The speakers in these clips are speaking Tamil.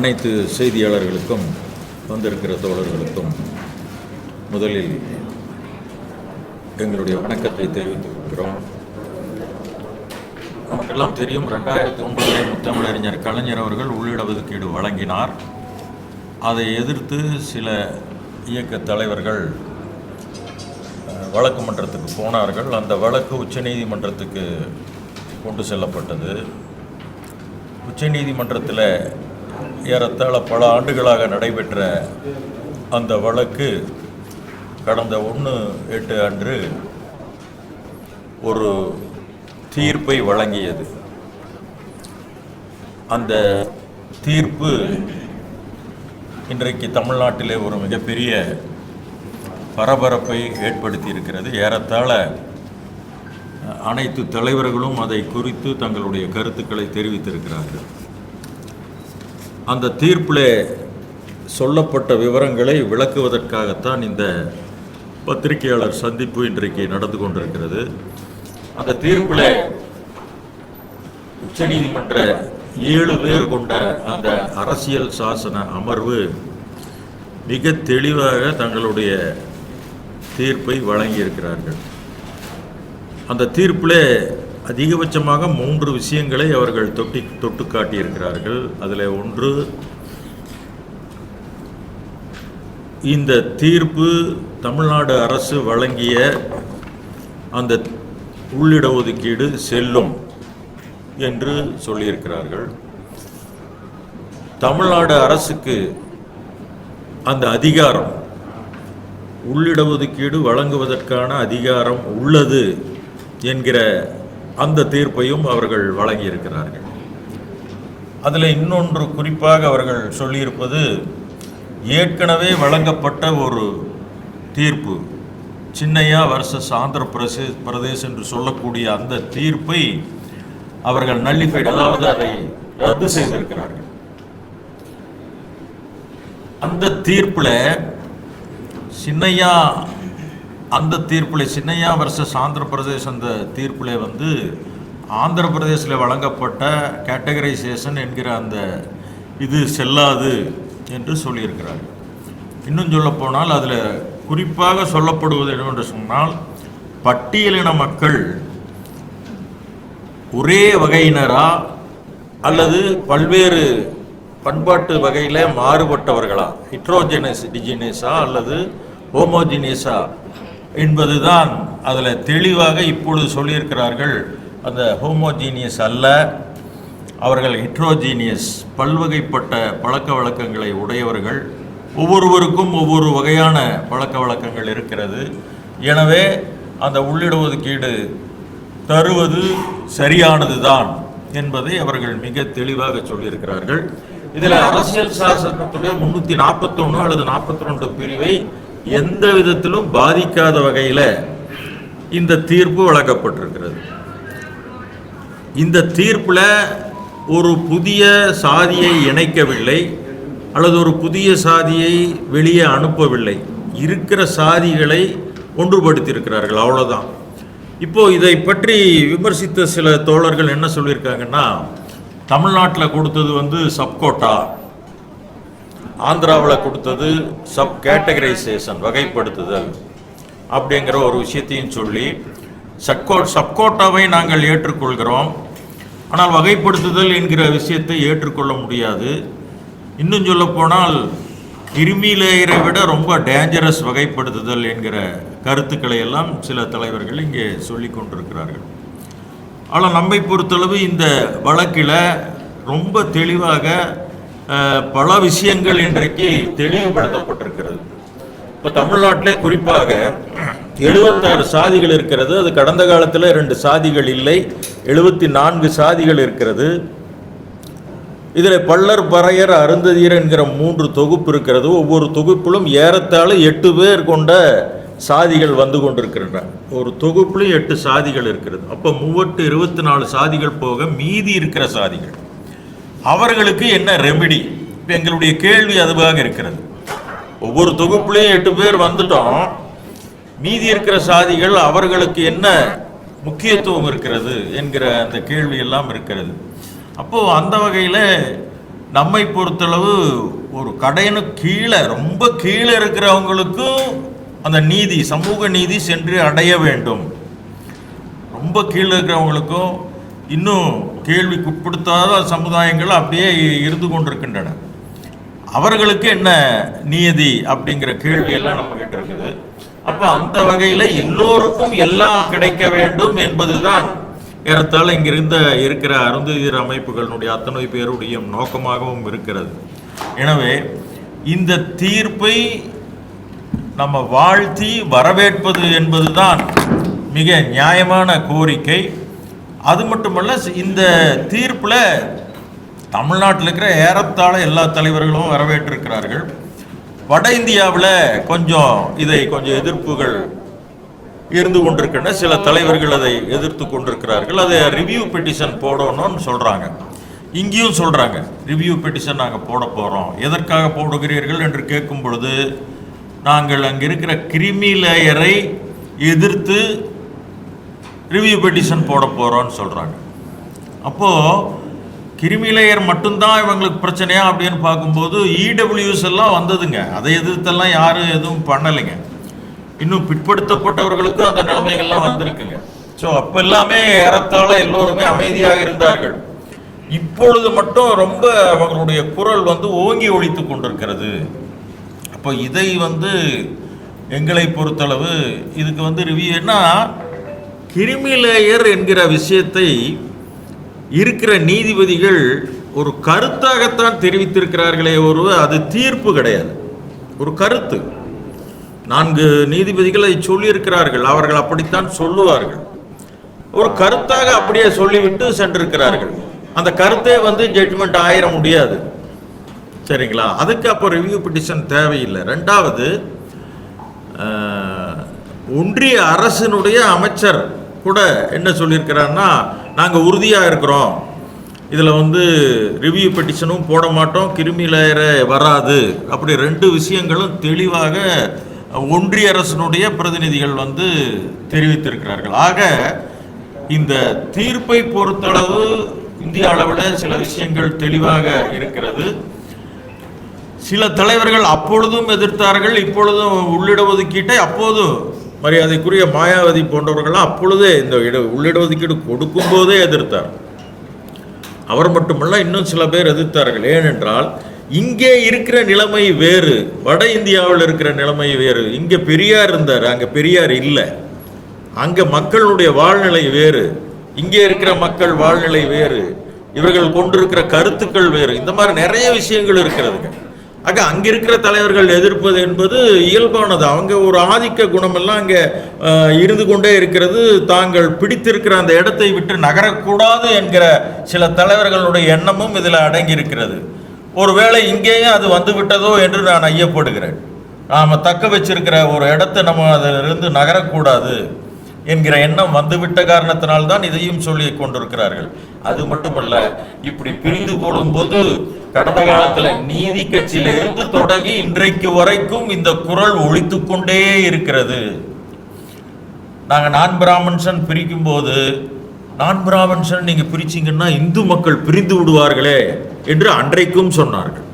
அனைத்து செய்தியாளர்களுக்கும் வந்திருக்கிற தோழர்களுக்கும் முதலில் எங்களுடைய வணக்கத்தை தெரிவித்துக் கொள்கிறோம். நமக்கெல்லாம் தெரியும் ரெண்டாயிரத்தி ஒன்பதிலே முத்தமிழறிஞர் கலைஞர் அவர்கள் உள்ளிட ஒதுக்கீடு வழங்கினார். அதை எதிர்த்து சில இயக்க தலைவர்கள் வழக்கு மன்றத்துக்கு போனார்கள். அந்த வழக்கு உச்சநீதிமன்றத்துக்கு கொண்டு செல்லப்பட்டது. உச்சநீதிமன்றத்தில் ஏறத்தாழ பல ஆண்டுகளாக நடைபெற்ற அந்த வழக்கு கடந்த ஒன்று எட்டு அன்று ஒரு தீர்ப்பை வழங்கியது. அந்த தீர்ப்பு இன்றைக்கு தமிழ்நாட்டிலே ஒரு மிகப்பெரிய பரபரப்பை ஏற்படுத்தி இருக்கிறது ஏறத்தாழ அனைத்து தலைவர்களும் அதை குறித்து தங்களுடைய கருத்துக்களை தெரிவித்திருக்கிறார்கள். அந்த தீர்ப்பில் சொல்லப்பட்ட விவரங்களை விளக்குவதற்காகத்தான் இந்த பத்திரிகையாளர் சந்திப்பு இன்றைக்கு நடந்து கொண்டிருக்கிறது. அந்த தீர்ப்பில் உச்சநீதிமன்ற ஏழு பேர் கொண்ட அந்த அரசியல் சாசன அமர்வு மிக தெளிவாக தங்களுடைய தீர்ப்பை வழங்கியிருக்கிறார்கள். அந்த தீர்ப்பில் அதிகபட்சமாக மூன்று விஷயங்களை அவர்கள் தொட்டி தொட்டு காட்டியிருக்கிறார்கள் அதில் ஒன்று இந்த தீர்ப்பு தமிழ்நாடு அரசு வழங்கிய அந்த உள்ளிட ஒதுக்கீடு செல்லும் என்று சொல்லியிருக்கிறார்கள். தமிழ்நாடு அரசுக்கு அந்த அதிகாரம் உள்ளிட ஒதுக்கீடு வழங்குவதற்கான அதிகாரம் உள்ளது என்கிற அந்த தீர்ப்பையும் அவர்கள் வழங்கியிருக்கிறார்கள். அதில் இன்னொன்று குறிப்பாக அவர்கள் சொல்லியிருப்பது ஏற்கனவே வழங்கப்பட்ட ஒரு தீர்ப்பு சின்னையா வர்சஸ் ஆந்திர பிரதேச பிரதேஷ் என்று சொல்லக்கூடிய அந்த தீர்ப்பை அவர்கள் நள்ளிஃபைட் அதாவது அதை ரத்து செய்திருக்கிறார்கள். அந்த தீர்ப்பில் சின்னையா அந்த தீர்ப்பில் சின்னையா வர்சஸ் ஆந்திர பிரதேஷ் அந்த தீர்ப்பில் வந்து ஆந்திர பிரதேசில் வழங்கப்பட்ட கேட்டகரைசேஷன் என்கிற அந்த இது செல்லாது என்று சொல்லியிருக்கிறார். இன்னும் சொல்லப்போனால் அதில் குறிப்பாக சொல்லப்படுவது என்னவென்று சொன்னால் பட்டியலின மக்கள் ஒரே வகையினரா அல்லது பல்வேறு பண்பாட்டு வகையில் மாறுபட்டவர்களா? ஹிட்ரோஜெனஸ் டிஜினஸா அல்லது ஹோமோஜினியஸா என்பதுதான் அதில் தெளிவாக இப்பொழுது சொல்லியிருக்கிறார்கள். அந்த ஹோமோஜீனியஸ் அல்ல. அவர்கள் ஹிட்ரோஜீனியஸ் பல்வகைப்பட்ட பழக்க வழக்கங்களை உடையவர்கள். ஒவ்வொருவருக்கும் ஒவ்வொரு வகையான பழக்க வழக்கங்கள் இருக்கிறது. எனவே அந்த உள்ளிட ஒதுக்கீடு தருவது சரியானதுதான் என்பதை அவர்கள் மிக தெளிவாக சொல்லியிருக்கிறார்கள். இதில் அரசியல் சாசனத்துடைய முன்னூற்றி நாற்பத்தொன்று அல்லது நாற்பத்தி ரெண்டு பிரிவை எந்த விதத்திலும் பாதிக்காத வகையில் இந்த தீர்ப்பு வழங்கப்பட்டிருக்கிறது. இந்த தீர்ப்பில் ஒரு புதிய சாதியை இணைக்கவில்லை அல்லது ஒரு புதிய சாதியை வெளியே அனுப்பவில்லை. இருக்கிற சாதிகளை ஒன்றுபடுத்தியிருக்கிறார்கள் அவ்வளோதான் இப்போ இதை பற்றி விமர்சித்த சில தோழர்கள் என்ன சொல்லியிருக்காங்கன்னா தமிழ்நாட்டில் கொடுத்தது வந்து சப்கோட்டா. ஆந்திராவில் கொடுத்தது சப் கேட்டகரைசேஷன் வகைப்படுத்துதல் அப்படிங்கிற ஒரு விஷயத்தையும் சொல்லி சட்கோ சப்கோட்டாவை நாங்கள் ஏற்றுக்கொள்கிறோம். ஆனால் வகைப்படுத்துதல் என்கிற விஷயத்தை ஏற்றுக்கொள்ள முடியாது. இன்னும் சொல்லப்போனால் கிருமி லேயரை விட ரொம்ப டேஞ்சரஸ் வகைப்படுத்துதல் என்கிற கருத்துக்களை எல்லாம் சில தலைவர்கள் இங்கே சொல்லி கொண்டிருக்கிறார்கள். ஆனால் நம்மை பொறுத்தளவு இந்த வழக்கில் ரொம்ப தெளிவாக பல விஷயங்கள் இன்றைக்கு தெளிவுபடுத்தப்பட்டிருக்கிறது. இப்போ தமிழ்நாட்டிலே குறிப்பாக எழுபத்தாறு சாதிகள் இருக்கிறது. அது கடந்த காலத்தில் ரெண்டு சாதிகள் இல்லை. எழுபத்தி நான்கு சாதிகள் இருக்கிறது. இதில் பல்லர் பறையர் அருந்ததியர் என்கிற மூன்று தொகுப்பு இருக்கிறது. ஒவ்வொரு தொகுப்பிலும் ஏறத்தாழ எட்டு பேர் கொண்ட சாதிகள் வந்து கொண்டிருக்கின்றன. ஒரு தொகுப்புலையும் எட்டு சாதிகள் இருக்கிறது. அப்போ மூவட்டு இருபத்தி நாலு சாதிகள் போக மீதி இருக்கிற சாதிகள். அவர்களுக்கு என்ன ரெமிடி இப்போ எங்களுடைய கேள்வி அதுவாக இருக்கிறது. ஒவ்வொரு தொகுப்புலேயும் எட்டு பேர் வந்துட்டோம். மீதி இருக்கிற சாதிகள் அவர்களுக்கு என்ன முக்கியத்துவம் இருக்கிறது என்கிற அந்த கேள்வி எல்லாம் இருக்கிறது. அப்போ அந்த வகையில் நம்மை பொறுத்தளவு ஒரு கடையனு கீழே ரொம்ப கீழே இருக்கிறவங்களுக்கும் அந்த நீதி சமூக நீதி சென்று அடைய வேண்டும். ரொம்ப கீழே இருக்கிறவங்களுக்கும் இன்னும் கேள்விக்குட்படுத்தாத சமுதாயங்கள் அப்படியே இருந்து கொண்டிருக்கின்றன. அவர்களுக்கு என்ன நியதி அப்படிங்கிற கேள்வி எல்லாம் நம்ம கிட்ட இருக்குது. அப்ப அந்த வகையில எல்லோருக்கும் எல்லாம் கிடைக்க வேண்டும் என்பதுதான் ஏறத்தாழ இங்கிருந்த இருக்கிற அருந்ததியர் அமைப்புகளுடைய அத்தனை பேருடைய நோக்கமாகவும் இருக்கிறது. எனவே இந்த தீர்ப்பை நம்ம வாழ்த்தி வரவேற்பது என்பதுதான் மிக நியாயமான கோரிக்கை. அது மட்டுமல்ல இந்த தீர்ப்பில் தமிழ்நாட்டில் இருக்கிற ஏறத்தாழ எல்லா தலைவர்களும் வரவேற்றிருக்கிறார்கள். வட இந்தியாவில் கொஞ்சம் இதை கொஞ்சம் எதிர்ப்புகள் இருந்து கொண்டிருக்கின்றன. சில தலைவர்கள் அதை எதிர்த்து கொண்டிருக்கிறார்கள். அதை ரிவ்யூ பெட்டிஷன் போடணும்னு சொல்கிறாங்க இங்கேயும் சொல்கிறாங்க ரிவ்யூ பெட்டிஷன் நாங்கள் போட போகிறோம் எதற்காக போடுகிறீர்கள் என்று கேட்கும் பொழுது நாங்கள் அங்கே இருக்கிற கிரிமி லேயரை எதிர்த்து ரிவ்யூ பெட்டிஷன் போட போகிறோன்னு சொல்கிறாங்க அப்போது கிருமி லேயர் மட்டும்தான் இவங்களுக்கு பிரச்சனையா அப்படின்னு பார்க்கும்போது இடபிள்யூஸ் எல்லாம் வந்ததுங்க. அதை எதிர்த்தெல்லாம் யாரும் எதுவும் பண்ணலைங்க. இன்னும் பிற்படுத்தப்பட்டவர்களுக்கும் அந்த நிலைமைகள்லாம் வந்திருக்குங்க. ஸோ அப்போ எல்லாமே ஏறத்தாழ எல்லோருமே அமைதியாக இருந்தார்கள். இப்பொழுது மட்டும் ரொம்ப அவங்களுடைய குரல் வந்து ஓங்கி ஒழித்து கொண்டிருக்கிறது. அப்போ இதை வந்து எங்களை பொறுத்தளவு இதுக்கு வந்து ரிவ்யூ என்ன? கிருமி லேயர் என்கிற விஷயத்தை இருக்கிற நீதிபதிகள் ஒரு கருத்தாகத்தான் தெரிவித்திருக்கிறார்களே ஒரு அது தீர்ப்பு கிடையாது. ஒரு கருத்து. நான்கு நீதிபதிகள் அதை சொல்லியிருக்கிறார்கள். அவர்கள் அப்படித்தான் சொல்லுவார்கள். ஒரு கருத்தாக அப்படியே சொல்லிவிட்டு சென்றிருக்கிறார்கள். அந்த கருத்தே வந்து ஜட்ஜ்மெண்ட் ஆயிட முடியாது. சரிங்களா? அதுக்கு அப்போ ரிவ்யூ பிட்டிஷன் தேவையில்லை. ரெண்டாவது ஒன்றிய அரசினுடைய அமைச்சர் கூட என்ன சொல்லியிருக்கிறாருன்னா நாங்கள் உறுதியாக இருக்கிறோம். இதில் வந்து ரிவ்யூ பெட்டிஷனும் போட மாட்டோம். கிருமி லேயர வராது. அப்படி ரெண்டு விஷயங்களும் தெளிவாக ஒன்றிய அரசினுடைய பிரதிநிதிகள் வந்து தெரிவித்திருக்கிறார்கள். ஆக இந்த தீர்ப்பை பொறுத்தளவு இந்திய அளவில் சில விஷயங்கள் தெளிவாக இருக்கிறது. சில தலைவர்கள் அப்பொழுதும் எதிர்த்தார்கள் இப்பொழுதும் உள்ளிட ஒதுக்கீட்டை அப்போதும் மரியாதைக்குரிய மாயாவதி போன்றவர்கள்லாம் அப்பொழுதே இந்த இட உள்ளிடஒதுக்கீடு கொடுக்கும்போதே எதிர்த்தார். அவர் மட்டுமல்ல இன்னும் சில பேர் எதிர்த்தார்கள். ஏனென்றால் இங்கே இருக்கிற நிலைமை வேறு வட இந்தியாவில் இருக்கிற நிலைமை வேறு. இங்கே பெரியார் இருந்தார் அங்கே பெரியார் இல்லை. அங்கே மக்களுடைய வாழ்நிலை வேறு. இங்கே இருக்கிற மக்கள் வாழ்நிலை வேறு. இவர்கள் கொண்டிருக்கிற கருத்துக்கள் வேறு. இந்த மாதிரி நிறைய விஷயங்கள் இருக்கிறதுங்க. ஆக அங்க இருக்கிற தலைவர்கள் எதிர்ப்பது என்பது இயல்பானது. அவங்க ஒரு ஆதிக்க குணமெல்லாம் அங்கே இருந்து கொண்டே இருக்கிறது. தாங்கள் பிடித்திருக்கிற அந்த இடத்தை விட்டு நகரக்கூடாது என்கிற சில தலைவர்களுடைய எண்ணமும் இதில் அடங்கி இருக்கிறது ஒருவேளை இங்கேயும் அது வந்து விட்டதோ என்று நான் ஐயப்படுகிறேன். நாம் தக்க வச்சிருக்கிற ஒரு இடத்தை நம்ம அதிலிருந்து நகரக்கூடாது. என்கிற எண்ணம் வந்துவிட்ட காரணத்தினால்தான் இதையும் சொல்லி கொண்டிருக்கிறார்கள். அது மட்டுமல்ல இப்படி பிரிந்து போடும்போது கடந்த காலத்துல நீதி கட்சியிலிருந்து தொடங்கி இன்றைக்கு வரைக்கும் இந்த குரல் ஒழித்துக் கொண்டே இருக்கிறது. நாங்க நான் பிராமன்சன் பிரிக்கும் போது நான் பிராமன்சன் நீங்க பிரிச்சீங்கன்னா இந்து மக்கள் பிரிந்து விடுவார்களே என்று அன்றைக்கும் சொன்னார்கள்.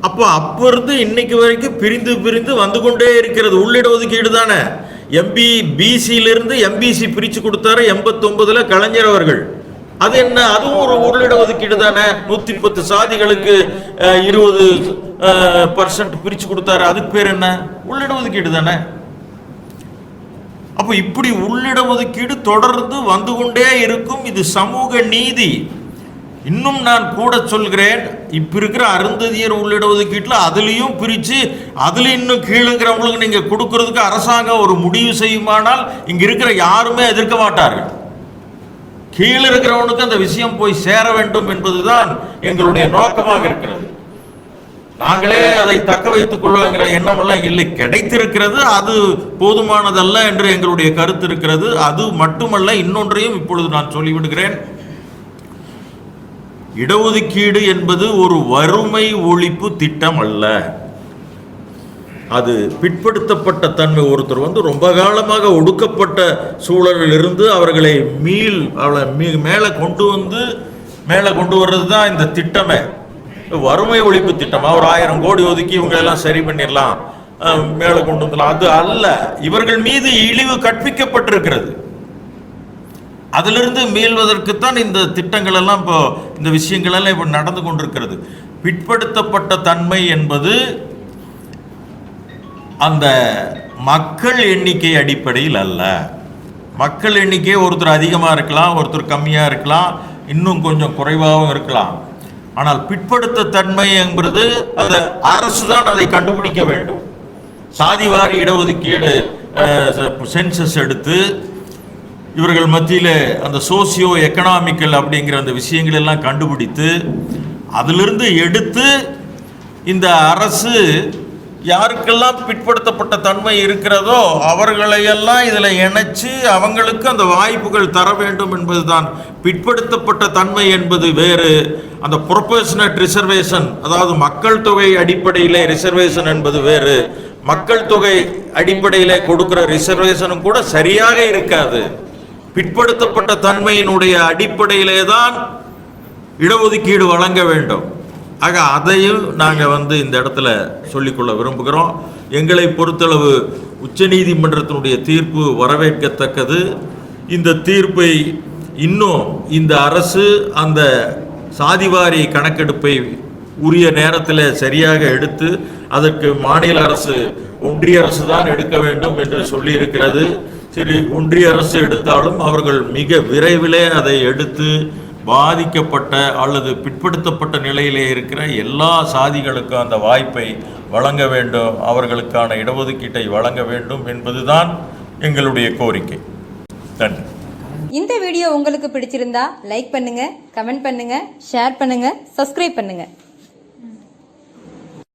அப்போ அப்போ இருந்து இன்னைக்கு வரைக்கும் பிரிந்து பிரிந்து வந்து கொண்டே இருக்கிறது. உள்ளிட ஒதுக்கீடு தானே? எம்பி பிசியிலிருந்து எம்பிசி பிரித்து கொடுத்தாரு எண்பத்தொன்பதில் கலைஞர் அவர்கள். அது என்ன? அதுவும் ஒரு உள்ளிட ஒதுக்கீடு தானே? நூற்றி பத்து சாதிகளுக்கு இருபது பர்சன்ட் பிரித்து கொடுத்தாரு. அதுக்கு பேர் என்ன? உள்ளிட ஒதுக்கீடு தானே? அப்போ இப்படி உள்ளிட ஒதுக்கீடு தொடர்ந்து வந்து கொண்டே இருக்கும். இது சமூக நீதி. இன்னும் நான் கூட சொல்கிறேன். இப்ப இருக்கிற அருந்ததியர் உள்ளிட ஒதுக்கீட்டில் அதுலேயும் பிரித்து அதில் இன்னும் கீழுங்கிறவங்களுக்கு நீங்கள் கொடுக்கறதுக்கு அரசாங்கம் ஒரு முடிவு செய்யுமானால் இங்கே இருக்கிற யாருமே எதிர்க்க மாட்டார்கள். கீழே இருக்கிறவனுக்கு அந்த விஷயம் போய் சேர வேண்டும் என்பதுதான் எங்களுடைய நோக்கமாக இருக்கிறது. நாங்களே அதை தக்க வைத்துக் கொள்ளுங்கிற எண்ணம் எல்லாம் இல்லை. கிடைத்திருக்கிறது அது போதுமானதல்ல என்று எங்களுடைய கருத்து இருக்கிறது. அது மட்டுமல்ல இன்னொன்றையும் இப்பொழுது நான் சொல்லிவிடுகிறேன். இடஒதுக்கீடு என்பது ஒரு வறுமை ஒழிப்பு திட்டம் அல்ல அது பிற்படுத்தப்பட்ட தன்மை ஒருத்தர் வந்து ரொம்ப காலமாக ஒடுக்கப்பட்ட சூழலில் இருந்து அவர்களை மீள் அவளை மீ மேலே கொண்டு வந்து மேலே கொண்டு வர்றது தான் இந்த திட்டமே. வறுமை ஒழிப்பு திட்டமாக ஒரு ஆயிரம் கோடி ஒதுக்கி இவங்களெல்லாம் சரி பண்ணிடலாம். மேலே கொண்டு வந்துடலாம். அது அல்ல. இவர்கள் மீது இழிவு கற்பிக்கப்பட்டிருக்கிறது. அதிலிருந்து மீள்வதற்குத்தான் இந்த திட்டங்கள் எல்லாம் இப்போ இந்த விஷயங்கள் எல்லாம் இப்போ நடந்து கொண்டிருக்கிறது. பிற்படுத்தப்பட்ட தன்மை என்பது அந்த மக்கள் எண்ணிக்கை அடிப்படையில் அல்ல. மக்கள் எண்ணிக்கை ஒருத்தர் அதிகமாக இருக்கலாம் ஒருத்தர் கம்மியாக இருக்கலாம் இன்னும் கொஞ்சம் குறைவாகவும் இருக்கலாம். ஆனால் பிற்படுத்த தன்மை என்பது அந்த அரசு தான் அதை கண்டுபிடிக்க வேண்டும். சாதிவாரி இடஒதுக்கீடு சென்சஸ் எடுத்து இவர்கள் மத்தியில் அந்த சோசியோ எக்கனாமிக்கல் அப்படிங்கிற அந்த விஷயங்கள் எல்லாம் கண்டுபிடித்து அதிலிருந்து எடுத்து இந்த அரசு யாருக்கெல்லாம் பிற்படுத்தப்பட்ட தன்மை இருக்கிறதோ அவர்களையெல்லாம் இதில் இணைச்சி அவங்களுக்கு அந்த வாய்ப்புகள் தர வேண்டும் என்பதுதான். பிற்படுத்தப்பட்ட தன்மை என்பது வேறு. அந்த ப்ரொபோஷனட் ரிசர்வேஷன் அதாவது மக்கள் தொகை அடிப்படையிலே ரிசர்வேஷன் என்பது வேறு. மக்கள் தொகை அடிப்படையில் கொடுக்குற ரிசர்வேஷனும் கூட சரியாக இருக்காது. பிற்படுத்தப்பட்ட தன்மையினுடைய அடிப்படையிலே தான் இடஒதுக்கீடு வழங்க வேண்டும். ஆக அதையும் நாங்கள் வந்து இந்த இடத்துல சொல்லிக்கொள்ள விரும்புகிறோம். எங்களை பொறுத்தளவு உச்சநீதிமன்றத்தினுடைய தீர்ப்பு வரவேற்கத்தக்கது. இந்த தீர்ப்பை இன்னும் இந்த அரசு அந்த சாதிவாரி கணக்கெடுப்பை உரிய நேரத்தில் சரியாக எடுத்து அதற்கு மாநில அரசு ஒன்றிய அரசு தான் எடுக்க வேண்டும் என்று சொல்லியிருக்கிறது. சரி ஒன்றிய அரசு எடுத்தாலும் அவர்கள் மிக விரைவிலே அதை எடுத்து பாதிக்கப்பட்ட அல்லது பிற்படுத்தப்பட்ட நிலையிலே இருக்கிற எல்லா சாதிகளுக்கும் அந்த வாய்ப்பை வழங்க வேண்டும் அவர்களுக்கான இடஒதுக்கீட்டை வழங்க வேண்டும் என்பதுதான் எங்களுடைய கோரிக்கை. நன்றி. இந்த வீடியோ உங்களுக்கு பிடிச்சிருந்தா லைக் பண்ணுங்க கமெண்ட் பண்ணுங்க ஷேர் பண்ணுங்க சப்ஸ்கிரைப் பண்ணுங்க.